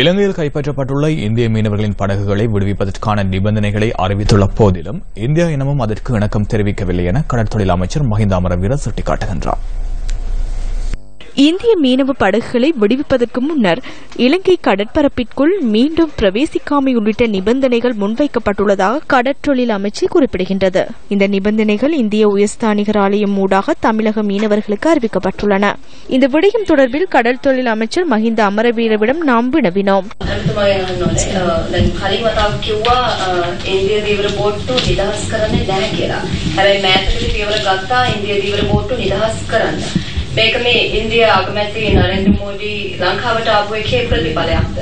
இலங்கையில் கைப்பற்றப்பட்டுள்ள இந்திய மீனவர்களின் படகுகளை விடுவிப்பதற்கான நிபந்தனைகளை அறிவித்துள்ள போதிலும் இந்தியா இனமும் அதற்கு இணக்கம் தெரிவிக்கவில்லை என கடற்தொழில் அமைச்சர் மஹிந்த அமரவீர சுட்டிக்காட்டுகின்றார். இந்திய மீனவ படகுகளை விடுவிப்பதற்கு முன்னர் இலங்கை கடற்பரப்பிற்குள் மீண்டும் பிரவேசிக்காமை உள்ளிட்ட நிபந்தனைகள் முன்வைக்கப்பட்டுள்ளதாக கடற்றொழில் அமைச்சு குறிப்பிடுகின்றது இந்த நிபந்தனைகள் இந்திய உயர்ஸ்தானிகர் ஆலயம் ஊடாக தமிழக மீனவர்களுக்கு அறிவிக்கப்பட்டுள்ளன இந்த விடயம் தொடர்பில் கடல் தொழில் அமைச்சர் மஹிந்த அமரவீரவிடம் நாம் வினவினோம் ඇමතුමාගේ අහන්න ඕනේ. අ, දැන් කලින් වතාවක් කිව්වා අ, ඉන්දිය දීවර බෝට්ටු නිදහස් කරන්නේ නැහැ කියලා. හැබැයි මෑතකදී පියවර ගත්තා ඉන්දිය දීවර බෝට්ටු නිදහස් කරන්න. මේක මේ ඉන්දියා අගමැති නරේන්ද්‍ර මෝඩි ලංකාවට ආපු එකේ ප්‍රතිඵලයක්ද?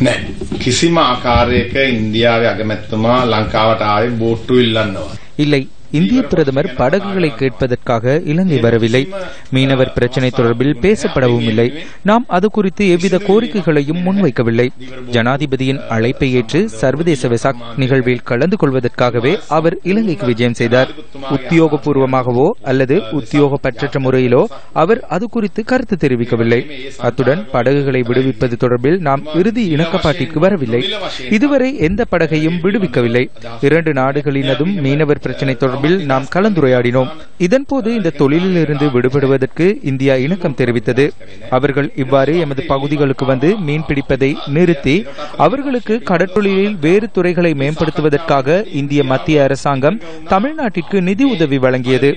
නෑ. කිසිම ආකාරයක ඉන්දියාවේ අගමැතිතුමා ලංකාවට ආවේ බෝට්ටු ඉල්ලන්නවා. ඉල්ලයි. இந்திய பிரதமர் படகுகளை கேட்பதற்காக இலங்கை வரவில்லை. மீனவர் பிரச்சினை தொடர்பில் பேசப்படவும் இல்லை. நாம் அது குறித்து எவ்வித கோரிக்கைகளையும் முன்வைக்கவில்லை. ஜனாதிபதியின் அழைப்பை ஏற்று சர்வதேச வெசாக் நிகழ்வில் கலந்து கொள்வதற்காகவே அவர் இலங்கைக்கு விஜயம் செய்தார். உத்தியோகபூர்வமாகவோ அல்லது உத்தியோகப்பற்ற முறையிலோ அவர் அது குறித்து கருத்து தெரிவிக்கவில்லை. அத்துடன் படகுகளை விடுவிப்பது தொடர்பில் நாம் இறுதி இணக்கப்பாட்டிற்கு வரவில்லை. இதுவரை எந்த படகையும் விடுவிக்கவில்லை. இரண்டு நாடுகளினதும் மீனவர் பிரச்சினை தொடர்பில் நாம் கலந்துரையாடினோம். இதன்போது இந்த தொழிலில் இருந்து விடுபடுவதற்கு இந்தியா இணக்கம் தெரிவித்தது. அவர்கள் இவ்வாறு எமது பகுதிகளுக்கு வந்து மீன் பிடிப்பதை நிறுத்தி அவர்களுக்கு கடற்றொழிலில் வேறு துறைகளை மேம்படுத்துவதற்காக இந்திய மத்திய அரசாங்கம் தமிழ்நாட்டிற்கு நிதி உதவி வழங்கியது.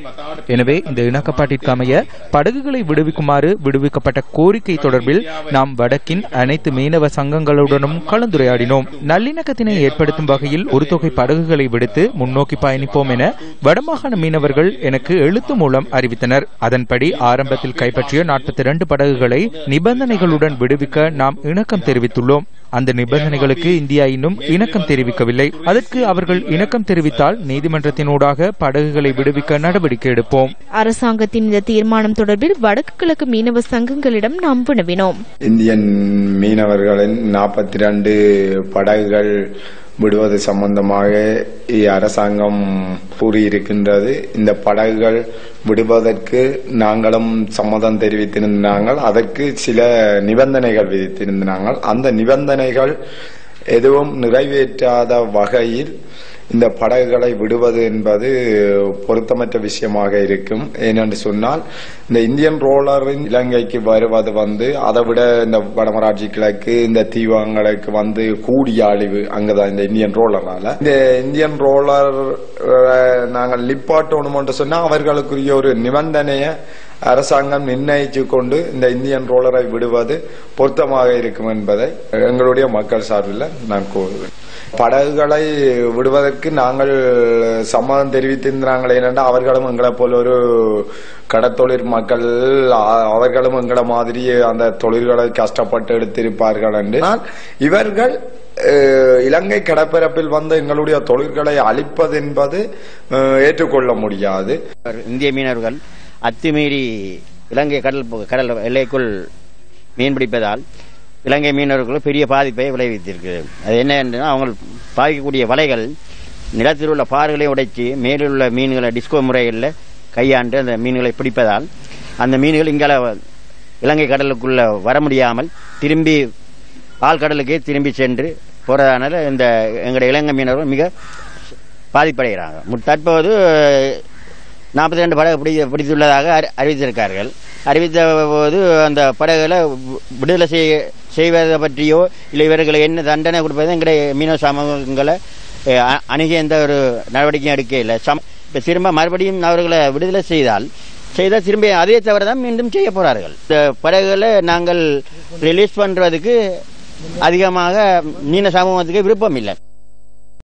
எனவே இந்த இணக்கப்பாட்டிற்கு அமைய படகுகளை விடுவிக்குமாறு விடுவிக்கப்பட்ட கோரிக்கை தொடர்பில் நாம் வடக்கின் அனைத்து மீனவ சங்கங்களுடனும் கலந்துரையாடினோம். நல்லிணக்கத்தினை ஏற்படுத்தும் வகையில் ஒரு தொகை படகுகளை விடுத்து முன்னோக்கி பயணிப்போம் என வடமாகாண மீனவர்கள் எனக்கு எழுத்து மூலம் அறிவித்தனர். அதன்படி ஆரம்பத்தில் கைப்பற்றிய நாற்பத்தி இரண்டு படகுகளை நிபந்தனைகளுடன் விடுவிக்க நாம் இணக்கம் தெரிவித்துள்ளோம். அந்த நிபந்தனைகளுக்கு இந்தியா இன்னும் இணக்கம் தெரிவிக்கவில்லை. அதற்கு அவர்கள் இணக்கம் தெரிவித்தால் நீதிமன்றத்தினூடாக படகுகளை விடுவிக்க நடவடிக்கை எடுப்போம். அரசாங்கத்தின் இந்த தீர்மானம் தொடர்பில் வடக்கு கிழக்கு மீனவ சங்கங்களிடம் நாம் வினவினோம். இந்தியன் மீனவர்களின் நாற்பத்தி ரெண்டு படகுகள் விடுவது சம்பந்தமாக அரசாங்கம் கூறியிருக்கின்றது. இந்த படகுகள் விடுவதற்கு நாங்களும் சம்மதம் தெரிவித்திருந்தாங்கள் அதற்கு சில நிபந்தனைகள் விதித்திருந்தாங்கள் அந்த நிபந்தனைகள் எதுவும் நிறைவேற்றாத வகையில் இந்த படகுகளை விடுவது என்பது பொருத்தமற்ற விஷயமாக இருக்கும். ஏனென்று சொன்னால் இந்த இந்தியன் ரோலரின் இலங்கைக்கு வருவது வந்து அதை விட இந்த வடமராட்சி கிழக்கு இந்த தீவங்களுக்கு வந்து கூடிய அழிவு அங்கதான் இந்த இந்தியன் ரோலரால. இந்த இந்தியன் ரோலர் நாங்கள் லிப்பாட்டணும் என்று சொன்னால் அவர்களுக்குரிய ஒரு நிபந்தனையை அரசாங்கம் நிர்ணயித்து கொண்டு இந்த இந்தியன் ரோலரை விடுவது பொருத்தமாக இருக்கும் என்பதை எங்களுடைய மக்கள் சார்பில் நான் கூறுவேன் படகுகளை விடுவதற்கு நாங்கள் சம்மதம் தெரிவித்திருந்தாங்களே ஏனென்றால் அவர்களும் எங்களை போல ஒரு கடத்தொழில் மக்கள் அவர்களும் எங்களை மாதிரி அந்த தொழில்களை கஷ்டப்பட்டு எடுத்திருப்பார்கள் என்று. இவர்கள் அஹ், இலங்கை கடற்பரப்பில் வந்து எங்களுடைய தொழில்களை அழிப்பது என்பது அஹ், ஏற்றுக்கொள்ள முடியாது. இந்திய மீனவர்கள் அத்துமீறி இலங்கை கடல் கடல் எல்லைக்குள் மீன் பிடிப்பதால் இலங்கை மீனவர்களுக்கு பெரிய பாதிப்பை விளைவித்திருக்கு. அது என்ன என்றால் அவங்க பாதிக்கக்கூடிய வலைகள் நிலத்தில் உள்ள பாறைகளை உடைத்து மேலில் உள்ள மீன்களை டிஸ்கோ முறைகளில் கையாண்டு அந்த மீன்களை பிடிப்பதால் அந்த மீன்கள் இங்கால இலங்கை கடலுக்குள்ள வர முடியாமல் திரும்பி ஆழ்கடலுக்கே திரும்பி சென்று போறதுனால இந்த எங்களுடைய இலங்கை மீனவர்கள் மிக பாதிப்படைகிறாங்க. தற்போது நாற்பத்தி ரெண்டு படகு பிடி பிடித்துள்ளதாக அறி- அறிவித்திருக்கார்கள். அறிவித்த போது அந்த படகுகளை விடுதலை செய்ய செய்வதை பற்றியோ இல்லை இவர்களை என்ன தண்டனை கொடுப்பது எங்களுடைய மீனவ சமூகங்களை அணுகிய அணுகி எந்த ஒரு நடவடிக்கையும் எடுக்கையில் சம் இப்போ திரும்ப மறுபடியும் அவர்களை விடுதலை செய்தால் செய்தால் திரும்பி அதே தவிர தான் மீண்டும் செய்ய போகிறார்கள் இந்த படகுகளை நாங்கள் ரிலீஸ் பண்ணுறதுக்கு அதிகமாக மீன சமூகத்துக்கு விருப்பம் இல்லை.